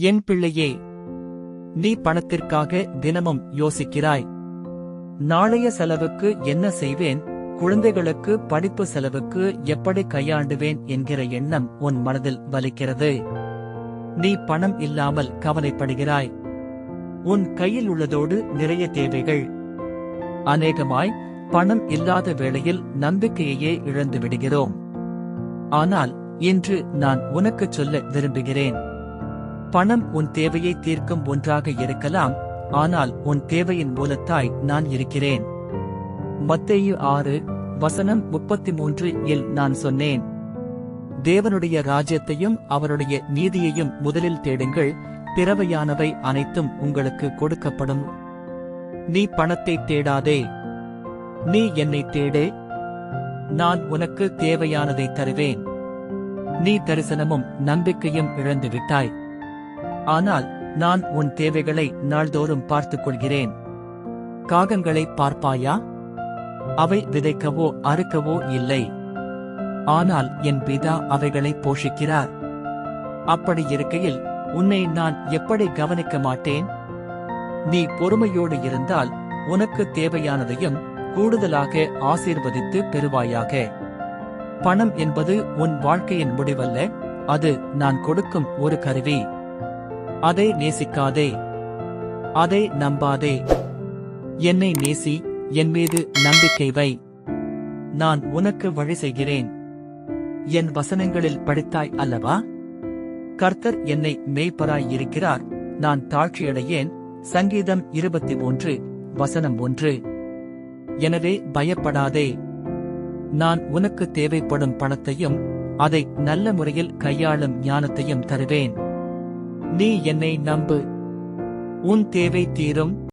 என் பிள்ளையே நீ பணத்திற்காக தினமும் யோசிக்கிறாய். நாளைய செலவுக்கு என்ன செய்வேன்? குழந்தைகளுக்கு படிப்பு செலவுக்கு எப்படி கையாண்டுவேன் என்கிற எண்ணம் உன் மனதில் வலிக்கிறது. நீ பணம் இல்லாமல் கவலைப்படுகிறாய். உன் கையில் உள்ளதோடு நிறைய தேவைகள். அநேகமாய் பணம் இல்லாத வேளையில் நம்பிக்கையையே இழந்து விடுகிறோம் ஆனால் இன்று நான் உனக்குச் சொல்ல விரும்புகிறேன். பணம் உன் தேவையை தீர்க்கும் ஒன்றாக இருக்கலாம் ஆனால் உன் தேவையின் மூலத்தாய் நான் இருக்கிறேன். மத்தேயு ஆறு வசனம் முப்பத்தி மூன்று இல் நான் சொன்னேன். தேவனுடைய ராஜ்யத்தையும் அவருடைய நீதியையும் முதலில் தேடுங்கள் பிறவையானவை அனைத்தும் உங்களுக்கு கொடுக்கப்படும். நீ பணத்தை தேடாதே. நீ என்னை தேடே. நான் உனக்கு தேவையானதை தருவேன். நீ தரிசனமும் நம்பிக்கையும் இழந்துவிட்டாய். ஆனால் நான் உன் தேவைகளை நாள்தோறும் பார்த்துக் கொள்கிறேன் காகங்களை பார்ப்பாயா? அவை விதைக்கவோ அறுக்கவோ இல்லை. ஆனால் என் பிதா அவைகளை போஷிக்கிறார். அப்படி இருக்கையில் உன்னை நான் எப்படி கவனிக்க மாட்டேன்? நீ பொறுமையோடு இருந்தால் உனக்கு தேவையானதையும் கூடுதலாக ஆசீர்வதித்து பெறுவாயாக. பணம் என்பது உன் வாழ்க்கையின் முடிவல்ல அது நான் கொடுக்கும் ஒரு கருவி. அதை நேசிக்காதே. அதை நம்பாதே. என்னை நேசி என் மீது நம்பிக்கை வை. நான் உனக்கு வழி செய்கிறேன். என் வசனங்களில் படித்தாய் அல்லவா? கர்த்தர் என்னை மேய்ப்பராய் இருக்கிறார். நான் தாழ்ச்சியடையேன். சங்கீதம் இருபத்தி ஒன்று வசனம் ஒன்று. எனவே பயப்படாதே. நான் உனக்கு தேவைப்படும் பணத்தையும் அதை நல்ல முறையில் கையாளும் ஞானத்தையும் தருவேன். நீ என்னை நம்பு. உன் தேவை தீரும்.